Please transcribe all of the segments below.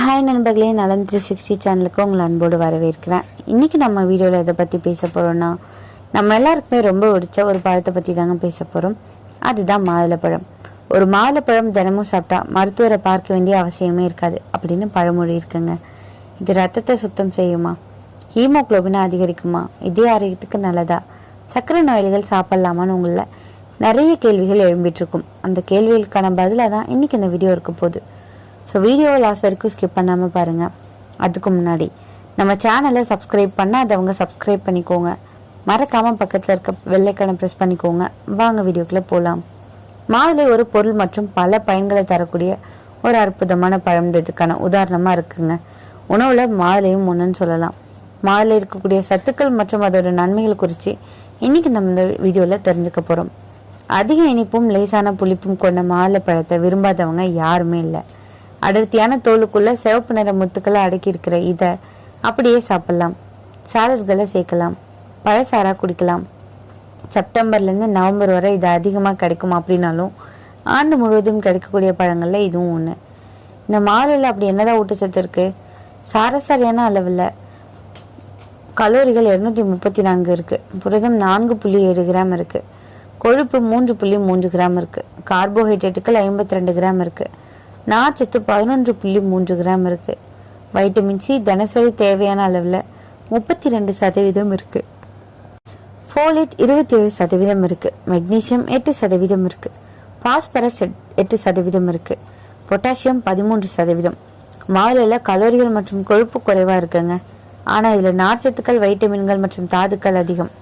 Hi நண்பர்களே நலம் three sixty சேனலுக்கு உங்களை அன்போடு வரவேற்கிறேன். இன்றைக்கி நம்ம வீடியோவில் எதை பற்றி பேச போகிறோன்னா நம்ம எல்லாருக்குமே ரொம்ப பிடிச்ச ஒரு பழத்தை பற்றி தாங்க பேச போகிறோம் அதுதான் மாதுளப்பழம் ஒரு மாதுளப்பழம் தினமும் சாப்பிட்டா மருத்துவரை பார்க்க வேண்டிய அவசியமே இருக்காது. அப்படின்னு பழமொழி இருக்குங்க. இது ரத்தத்தை சுத்தம் செய்யுமா? ஹீமோகுளோபினை அதிகரிக்குமா? இதே ஆரோக்கியத்துக்கு நல்லதா? சர்க்கரை நோயாளிகள் சாப்பிட்லாமான்னு உங்களில் நிறைய கேள்விகள் எழும்பிட்டுருக்கும் அந்த கேள்விகளுக்கான பதிலாக தான் இன்றைக்கி இந்த வீடியோ இருக்க போகுது. ஸோ வீடியோவை லாஸ்ட் வரைக்கும் ஸ்கிப் பண்ணாமல் பாருங்கள் அதுக்கு முன்னாடி நம்ம சேனலை சப்ஸ்கிரைப் அவங்க சப்ஸ்கிரைப் பண்ணிக்கோங்க. மறக்காமல் பக்கத்தில் இருக்க வெள்ளைக்கணை ப்ரெஸ் பண்ணிக்கோங்க. வாங்க வீடியோக்குள்ளே போகலாம் மாதுளை ஒரு பொருள் மற்றும் பல பயன்களை தரக்கூடிய ஒரு அற்புதமான பழம்ன்றதுக்கான உதாரணமாக இருக்குங்க. உணவில் மாதுளையும் ஒன்றுன்னு சொல்லலாம். மாதுளை இருக்கக்கூடிய சத்துக்கள் மற்றும் அதோட நன்மைகள் குறித்து இன்றைக்கி நம்ம இந்த வீடியோவில் தெரிஞ்சுக்க போகிறோம் அதிக இனிப்பும் லேசான புளிப்பும் கொண்ட மாதுளை பழத்தை விரும்பாதவங்க யாருமே இல்லை. அடர்த்தியான தோலுக்குள்ள சிவப்பு நிற முத்துக்களை அடக்கி இருக்கிற இதை அப்படியே சாப்பிடலாம். சாலட்களை சேர்க்கலாம். பழசாரா குடிக்கலாம். செப்டம்பர்லேருந்து நவம்பர் வரை இது அதிகமாக கிடைக்கும் அப்படின்னாலும் ஆண்டு முழுவதும் கிடைக்கக்கூடிய பழங்களில் இதுவும் ஒன்று இந்த மாலையில் அப்படி என்னதான் ஊட்டச்சத்து இருக்குது சாரசாரியான அளவில் கலோரிகள் இரநூத்தி முப்பத்தி நான்கு இருக்குது புரதம் நான்கு புள்ளி ஏழு கிராம் இருக்குது கொழுப்பு மூன்று புள்ளி மூன்று கிராம் இருக்குது கார்போஹைட்ரேட்டுகள் ஐம்பத்தி ரெண்டு கிராம் இருக்குது நார்ச்சத்து பதினொன்று புள்ளி மூன்று கிராம் இருக்குது வைட்டமின் சி தினசரி தேவையான அளவில் முப்பத்தி ரெண்டு சதவீதம் இருக்குது ஃபோலேட் இருபத்தி ஏழு சதவீதம் இருக்குது மெக்னீசியம் எட்டு சதவீதம் இருக்குது பாஸ்பரஸ் எட்டு சதவீதம் இருக்குது பொட்டாசியம் பதிமூன்று சதவீதம். மாதுளையில் கலோரிகள் மற்றும் கொழுப்பு குறைவாக இருக்குங்க. ஆனால் இதில் நார்ச்சத்துக்கள் வைட்டமின்கள் மற்றும் தாதுக்கள் அதிகம்.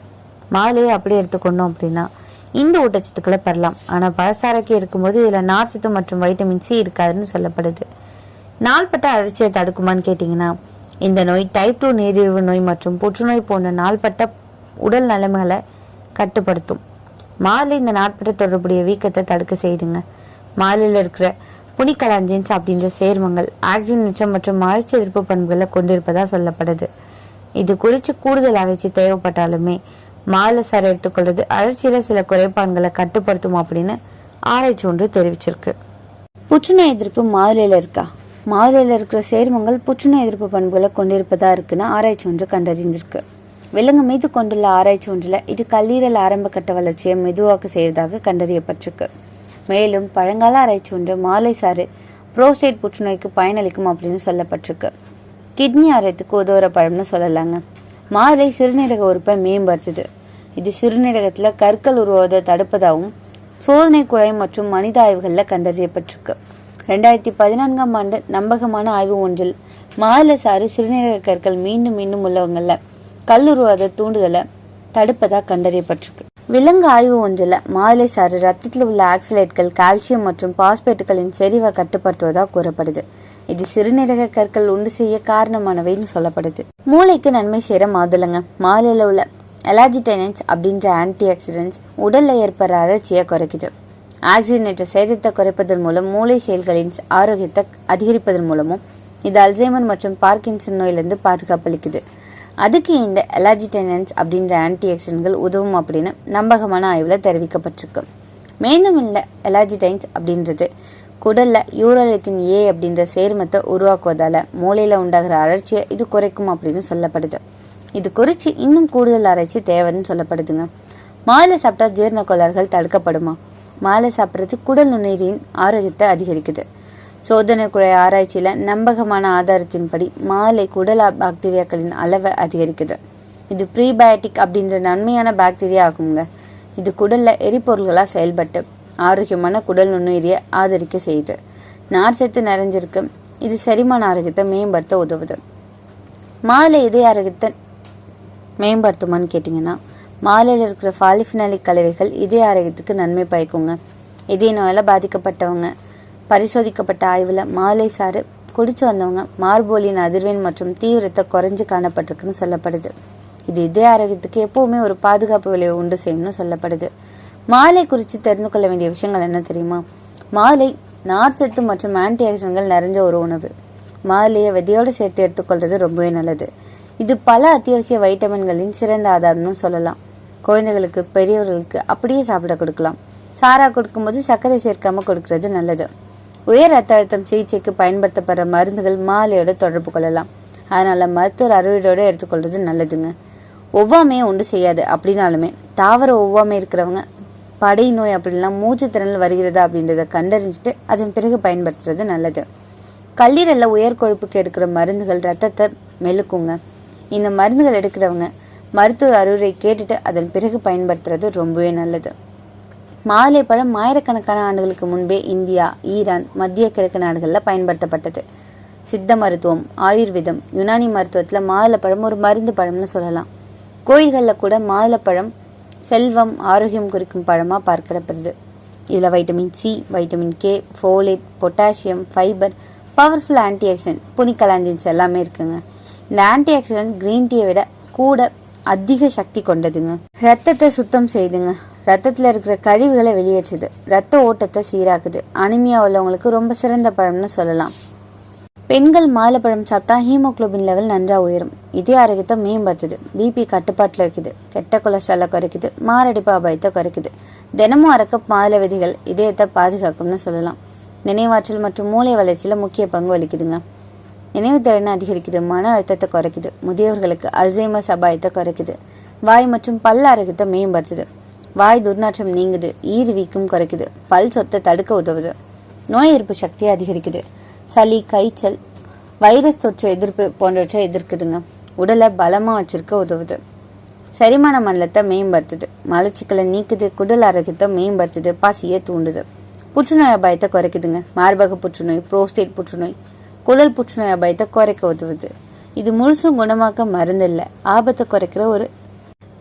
மாதுளையை அப்படியே எடுத்துக்கொண்டோம் அப்படின்னா இந்த ஊட்டச்சத்துக்களை பெறலாம். ஆனால் பழசாரக்கு இருக்கும்போது இதில் நார்ச்சத்து மற்றும் வைட்டமின் சி இருக்காதுன்னு சொல்லப்படுது. நாள்பட்ட அழற்சியை தடுக்குமான்னு கேட்டிங்கன்னா இந்த நோய் டைப் டூ நீரிழிவு நோய் மற்றும் புற்றுநோய் போன்ற நாள்பட்ட உடல் நிலைமைகளை கட்டுப்படுத்தும். மாதுளை இந்த நாட்பட்ட தொடர்புடைய வீக்கத்தை தடுக்க செய்துங்க. மாலையில் இருக்கிற புனிக்கலாஞ்சின்ஸ் அப்படின்ற சேர்மங்கள் ஆக்சிஜனேற்றம் மற்றும் அழற்சி எதிர்ப்பு பண்புகளை கொண்டிருப்பதா சொல்லப்படுது. இது குறித்து கூடுதல் அழைச்சி தேவைப்பட்டாலுமே மாலை சார் எடுத்துக்கொள்வது அழற்சியில் சில குறைபாடுகளை கட்டுப்படுத்தும் அப்படின்னு ஆராய்ச்சி ஒன்று தெரிவிச்சிருக்கு. புற்றுநோய் எதிர்ப்பு மாதுளையில் இருக்கா? மாதுளையில் இருக்கிற சேர்மங்கள் புற்றுநோய் எதிர்ப்பு பண்புகளை கொண்டிருப்பதா இருக்குன்னு ஆராய்ச்சி ஒன்று கண்டறிஞ்சிருக்கு. விலங்கு மீது கொண்டுள்ள ஆராய்ச்சி ஒன்றில் இது கல்லீரல் ஆரம்ப கட்ட வளர்ச்சியை மெதுவாக்க செய்வதாக கண்டறியப்பட்டிருக்கு. மேலும் பழங்கால ஆராய்ச்சி ஒன்று மாலை சாறு புரோஸ்டேட் புற்றுநோய்க்கு பயனளிக்கும் அப்படின்னு சொல்லப்பட்டிருக்கு. கிட்னி ஆரோக்கியத்துக்கு உதவுற பழம்னு சொல்லலாங்க. மாதுளை சிறுநீரக உறுப்பை மேம்படுத்துது. இது சிறுநீரகத்தில் கற்கள் உருவாவதை தடுப்பதாகவும் சோதனை குழாய் மற்றும் மனித ஆய்வுகளில் கண்டறியப்பட்டிருக்கு. ரெண்டாயிரத்தி பதினான்காம் ஆண்டு நம்பகமான ஆய்வு ஒன்றில் மாதுளை சாறு சிறுநீரக கற்கள் மீண்டும் மீண்டும் உள்ளவங்களில் கல்லுருவாத தூண்டுதலை தடுப்பதாக கண்டறியப்பட்டிருக்கு. விலங்கு ஆய்வு ஒன்றில் மாதுளை சாறு ரத்தத்தில் உள்ள ஆக்சிலேட்கள் கால்சியம் மற்றும் பாஸ்பேட்டுகளின் செறிவை கட்டுப்படுத்துவதாக கூறப்படுது. இது சிறுநீரக கற்கள் உண்டு செய்ய காரணமானவைன்னு சொல்லப்படுது. மூளைக்கு நன்மை செய்கிற மாதுளங்க. மாலையில் உள்ள அலாஜிடைனன்ஸ் அப்படின்ற ஆன்டி ஆக்சிடென்ட்ஸ் உடல்ல ஏற்படுற அழற்சியை குறைக்குது. ஆக்சிஜனேற்ற சேதத்தை குறைப்பதன் மூலம் மூளை செயல்களின் ஆரோக்கியத்தை அதிகரிப்பதன் மூலமும் இது அல்சைமர் மற்றும் பார்க்கின்சன் நோயிலிருந்து பாதுகாப்பளிக்குது. அதுக்கு இந்த எலாஜிடைனன்ஸ் அப்படின்ற ஆன்டி ஆக்சிடென்ட்கள் உதவும் அப்படின்னு நம்பகமான ஆய்வில் தெரிவிக்கப்பட்டிருக்கு. மேலும் இந்த அலாஜிடைன்ஸ் அப்படின்றது குடலில் யூரலித்தின் ஏ அப்படின்ற சேர்மத்தை உருவாக்குவதால் மூளையில் உண்டாகிற அழற்சியை இது குறைக்கும் அப்படின்னு சொல்லப்படுது. இது குறித்து இன்னும் கூடுதல் ஆராய்ச்சி தேவைன்னு சொல்லப்படுதுங்க. மாலை சாப்பிட்டா ஜீரண கோளாறுகள் தடுக்கப்படுமா? மாலை சாப்பிட்றது குடல் நுண்ணுயிரின் ஆரோக்கியத்தை அதிகரிக்குது. சோதனை குழாய் ஆராய்ச்சியில் நம்பகமான ஆதாரத்தின்படி மாலை குடல் பாக்டீரியாக்களின் அளவை அதிகரிக்குது. இது ப்ரீபயோட்டிக் அப்படின்ற நன்மையான பாக்டீரியா ஆகுங்க. இது குடலில் எரிபொருள்களாக செயல்பட்டு ஆரோக்கியமான குடல் நுண்ணுயிரியை ஆதரிக்க செய்யுது. நார்ச்சத்து நிறைஞ்சிருக்கு. இது செரிமான ஆரோக்கியத்தை மேம்படுத்த உதவுது. மாலை இதய ஆரோக்கியத்தை மேம்படுத்துமான்னு கேட்டிங்கன்னா மாலையில் இருக்கிற பாலிஃபினாலிக் கலவைகள் இதய ஆரோக்கியத்துக்கு நன்மை பயக்குங்க. இதய நோயால் பாதிக்கப்பட்டவங்க பரிசோதிக்கப்பட்ட ஆய்வில் மாலை சாறு குடிச்சு வந்தவங்க மார்போலின் அதிர்வெண் மற்றும் தீவிரத்தை குறைஞ்சு காணப்பட்டிருக்குன்னு சொல்லப்படுது. இது இதய ஆரோக்கியத்துக்கு எப்போவுமே ஒரு பாதுகாப்பு விளைவு உண்டு செய்யும்னு சொல்லப்படுது. மாலை குறித்து தெரிந்து கொள்ள வேண்டிய விஷயங்கள் என்ன தெரியுமா? மாலை நார்ச்சத்து மற்றும் ஆன்டி ஆக்சிடென்ட்கள் நிறைஞ்ச ஒரு உணவு. மாலையை விதையோடு சேர்த்து எடுத்துக்கொள்வது ரொம்பவே நல்லது. இது பல அத்தியாவசிய வைட்டமின்களின் சிறந்த ஆதாரம்னு சொல்லலாம். குழந்தைகளுக்கு பெரியவர்களுக்கு அப்படியே சாப்பிட கொடுக்கலாம். சாரா கொடுக்கும்போது சர்க்கரை சேர்க்காம கொடுக்கறது நல்லது. உயர் ரத்த அழுத்தம் சிகிச்சைக்கு பயன்படுத்தப்படுற மருந்துகள் மாலையோட தொடர்பு கொள்ளலாம். அதனால மருத்துவர் அறுவடையோடு எடுத்துக்கொள்வது நல்லதுங்க. ஒவ்வாமையை உண்டு செய்யாது அப்படின்னாலுமே தாவர ஒவ்வாமை இருக்கிறவங்க படை நோய் அப்படின்லாம் மூச்சு வருகிறதா அப்படின்றத கண்டறிஞ்சிட்டு அதன் பிறகு பயன்படுத்துறது நல்லது. கல்லீரல்ல உயர் கொழுப்புக்கு எடுக்கிற மருந்துகள் ரத்தத்தை மெழுக்குங்க. இந்த மருந்துகள் எடுக்கிறவங்க மருத்துவர் அறிவுரை கேட்டுட்டு அதன் பிறகு பயன்படுத்துறது ரொம்பவே நல்லது. மாதுளைப்பழம் ஆயிரக்கணக்கான ஆண்டுகளுக்கு முன்பே இந்தியா ஈரான் மத்திய கிழக்கு நாடுகளில் பயன்படுத்தப்பட்டது. சித்த மருத்துவம் ஆயுர்வேதம் யுனானி மருத்துவத்தில் மாதுளப்பழம் ஒரு மருந்து பழம்னு சொல்லலாம். கோயில்களில் கூட மாதுளப்பழம் செல்வம் ஆரோக்கியம் குறிக்கும் பழமாக பார்க்கப்படுது. இதில் vitamin C vitamin K folate potassium fibre powerful antioxidant punicalagins எல்லாமே இருக்குங்க. இந்த ஆன்டிஆக்சிடென்ட் க்ரீன் டீயை விட கூட அதிக சக்தி கொண்டதுங்க. ரத்தத்தை சுத்தம் செய்துங்க. ரத்தத்தில் இருக்கிற கழிவுகளை வெளியேற்றுது. ரத்த ஓட்டத்தை சீராக்குது. அனிமியா உள்ளவங்களுக்கு ரொம்ப சிறந்த பழம்னு சொல்லலாம். பெண்கள் மாதுளப்பழம் சாப்பிட்டா ஹீமோக்ளோபின் லெவல் நன்றாக உயரும். இதய ஆரோக்கியத்தை மேம்படுத்துது. பிபி கட்டுப்பாட்டில் இருக்குது. கெட்ட கொலஸ்ட்ராலை குறைக்குது. மாரடைப்பு அபாயத்தை குறைக்குது. தினமும் அரை கப் மாதுளை விதைகள் இதயத்தை பாதுகாக்கும்னு சொல்லலாம். நினைவாற்றல் மற்றும் மூளை வளர்ச்சியில் முக்கிய பங்கு வலிக்குதுங்க நினைவு திறனை அதிகரிக்குது. மன அழுத்தத்தை குறைக்குது. முதியவர்களுக்கு அல்சைமஸ் அபாயத்தை குறைக்குது. வாய் மற்றும் பல் ஆரோக்கியத்தை மேம்படுத்துது. வாய் துர்நாற்றம் நீங்குது. ஈர் வீக்கம் குறைக்குது. பல் சொத்தை தடுக்க உதவுது. நோய் எதிர்ப்பு சக்தியை அதிகரிக்குது. சளி காய்ச்சல் வைரஸ் தொற்று எதிர்ப்பு போன்றவற்றை எதிர்க்குதுங்க. உடலை பலமாக வச்சிருக்க உதவுது. செரிமான மண்டலத்தை மேம்படுத்துது. மலச்சிக்கலை நீக்குது. குடல் ஆரோக்கியத்தை மேம்படுத்துது. பசியை தூண்டுது. புற்றுநோய் அபாயத்தை குறைக்குதுங்க. மார்பக புற்றுநோய் புரோஸ்டேட் புற்றுநோய் குடல் புற்றுநோய் அபாயத்தை குறைக்க உதவுது. இது முழுசும் குணமாக்க மருந்து இல்லை. ஆபத்தை குறைக்கிற ஒரு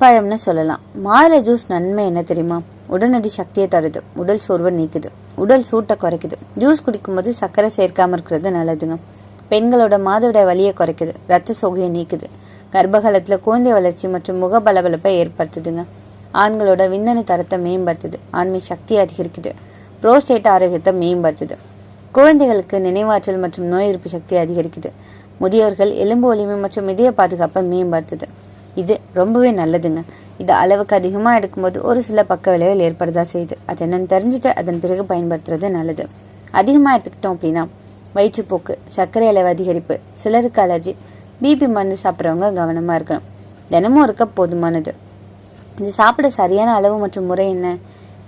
பழம்னு சொல்லலாம். மாதுளை ஜூஸ் நன்மை என்ன தெரியுமா? உடனடி சக்தியை தருது. உடல் சோர்வை நீக்குது. உடல் சூட்டை குறைக்குது. ஜூஸ் குடிக்கும்போது சர்க்கரை சேர்க்காமல் இருக்கிறது நல்லதுங்க. பெண்களோட மாதவிட வலியை குறைக்குது. ரத்த சோகையை நீக்குது. கர்ப்பகாலத்தில் குழந்தை வளர்ச்சி மற்றும் முக பளபளப்பை ஏற்படுத்துதுங்க. ஆண்களோட விந்தணு தரத்தை மேம்படுத்துது. ஆண்மை சக்தியை அதிகரிக்குது. புரோஸ்டேட் ஆரோக்கியத்தை மேம்படுத்துது. குழந்தைகளுக்கு நினைவாற்றல் மற்றும் நோய் எதிர்ப்பு சக்தி அதிகரிக்குது. முதியோர்கள் எலும்பு வலிமை மற்றும் இதய பாதுகாப்பை மேம்படுத்துது. இது ரொம்பவே நல்லதுங்க. இது அளவுக்கு அதிகமாக எடுக்கும்போது ஒரு சில பக்க விளைவுகள் ஏற்படுதா செய்யுது. அது என்னன்னு தெரிஞ்சுட்டு அதன் பிறகு பயன்படுத்துறது நல்லது. அதிகமாக எடுத்துக்கிட்டோம் அப்படின்னா வயிற்றுப்போக்கு சர்க்கரை அளவு அதிகரிப்பு சிலருக்கு அலர்ஜி பிபி மருந்து சாப்பிட்றவங்க கவனமாக இருக்கணும். தினமும் இருக்க போதுமானது. இது சாப்பிட சரியான அளவு மற்றும் முறை என்ன?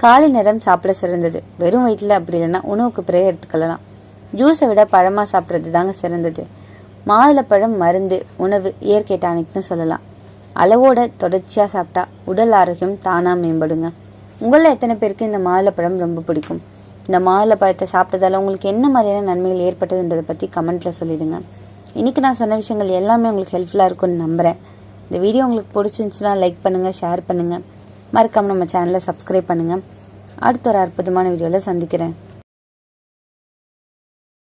காலை நேரம் சாப்பிட சிறந்தது. வெறும் வயிற்றில் அப்படி இல்லைன்னா உணவுக்கு பிறகு எடுத்துக்கொள்ளலாம். ஜூஸை விட பழமாக சாப்பிட்றது தாங்க சிறந்தது. மாதுளப்பழம் மருந்து உணவு இயற்கை டானிக்னு சொல்லலாம். அளவோட தொடர்ச்சியாக சாப்பிட்டா உடல் ஆரோக்கியம் தானாக மேம்படுங்க. உங்களில் எத்தனை பேருக்கு இந்த மாதுளப்பழம் ரொம்ப பிடிக்கும்? இந்த மாதுளப்பழத்தை சாப்பிட்டதால உங்களுக்கு என்ன மாதிரியான நன்மைகள் ஏற்பட்டதுன்றதை பற்றி கமெண்ட்டில் சொல்லிடுங்க. இன்றைக்கி நான் சொன்ன விஷயங்கள் எல்லாமே உங்களுக்கு ஹெல்ப்ஃபுல்லாக இருக்கும்னு நம்புகிறேன் இந்த வீடியோ உங்களுக்கு பிடிச்சிருந்துச்சுன்னா லைக் பண்ணுங்கள் ஷேர் பண்ணுங்கள் மறக்காமல் நம்ம சேனலை சப்ஸ்கிரைப் பண்ணுங்கள் அடுத்த ஒரு அற்புதமான வீடியோவில் சந்திக்கிறேன்.